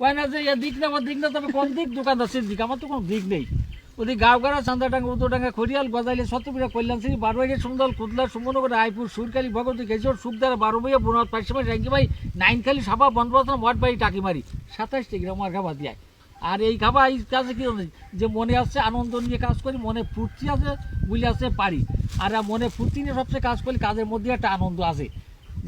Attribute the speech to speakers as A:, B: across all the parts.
A: কয় যে, এ দিক না আমার দিক না, তবে কোন দিক? দোকানদার দিক আমার তো কোনো দিক নেই। ওদিকে গাঁওগাড়া চান্দাডাঙ্গা উদোডাঙ্গা খড়িয়াল, গজাইলে সত্যপিড়া কল্যাণশ্রী বারোয়ারি সুন্দর, কুদলা, সুমনগর, রায়পুর, সুরকালী, ভগবতী কেশর সুখদারা বারোবইয়া বুনত পাঁচশো রাঙ্গিবাই, নাইনখালি, সাবা বনবাসন মঠবাড়ি টাকিমারি, সাতাশটি গ্রাম আর খাবার দিয়ে আর এই খাবার এই কাজে কি? যে মনে আসছে, আনন্দ নিয়ে কাজ করি, মনে ফুর্তি আছে, বুঝে আছে পারি। আর মনে ফুর্তি নিয়ে সবচেয়ে কাজ করি, কাজের মধ্যে একটা আনন্দ আছে।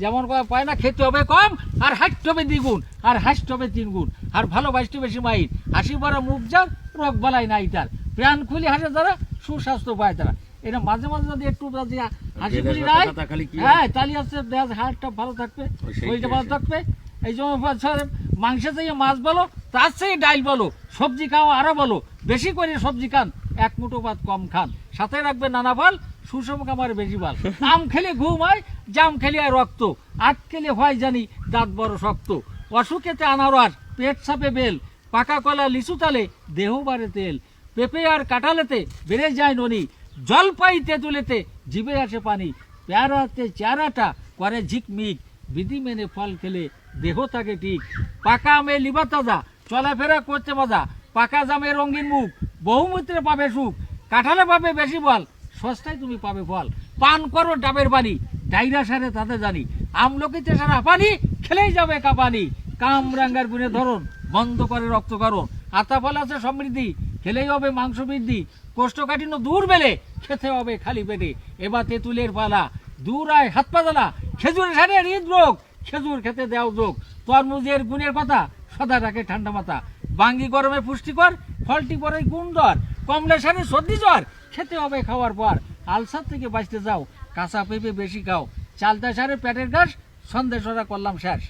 A: যেমন পায় না খেতে হবে কম আর হাসতে হবে দ্বিগুণ আর হাসতে হবে তিন গুণ আর ভালোবাসতে বেশি মাইর হাসি ভরা মুখ যার রোগ বালাই নাই তার। প্রাণ খুলি হাসে তারা সুস্বাস্থ্য পায় তারা। এটা মাঝে মাঝে যদি একটু হাসি খুলি নাই হ্যাঁ তাহলে হচ্ছে দেহ হাড়টা ভালো থাকবে শরীরটা ভালো থাকবে। এই জন্য মাংস থেকে মাছ বলো তার চেয়ে ডাল বলো সবজি খাওয়া আরও বলো বেশি করে সবজি খান এক মুঠো ভাত কম খান। সাথে রাখবে নানা ফল সুষম কামার বেশি ভালো। আম খেলে ঘুম হয়, জাম খেলে আর রক্ত। আট খেলে হয় জানি দাঁত বড় শক্ত। অসুখেতে আনারস, পেট সাপে বেল, পাকা কলা, লিচু তালে দেহ বাড়ে তেল। পেঁপে আর কাঁঠালেতে বেড়ে যায় ননি। জলপাই তেঁতুলেতে জিভে আসে পানি। পেয়ারাতে চেহারাটা করে ঝিকমিক। বিধি মেনে ফল খেলে দেহ থাকে ঠিক। পাকা আমে লিবা তাজা, চলাফেরা করতে মজা। পাকা জামে রঙিন মুখ, বহুমূত্রে পাবে সুখ। কাঁঠালে পাবে বেশি ফল সস্তায় তুমি পাবে ফল। পান করো ডাবের পানি ডাইরা সারে তাতে জানি। আমলকিতে সারা পানি, খেলেই যাবে কাপানি কামরাঙ্গার গুণে ধরন, বন্ধ করে রক্তকরণ আতা ফল আছে সমৃদ্ধি, খেলেই হবে মাংস বৃদ্ধি। কোষ্ঠকাঠিন্য দূর বেলে খেতে হবে খালি পেটে। এবার তেঁতুলের পালা, দূর আয় হাত পাতলা খেজুর সারে হৃদরোগ, খেজুর খেতে দেও যোগ। তরমুজের গুণের কথা, সদা রাখে ঠান্ডা মাথা। বাঙ্গি গরমে পুষ্টিকর, ফলটি পরে গুণদর কমলা সারে সর্দি জ্বর খেতে হবে খাওয়ার পর। আলসার থেকে বাঁচতে যাও, কাঁচা পেঁপে বেশি খাও। চালতা সারে পেটের ঘাস সন্দেশ করলাম শেষ।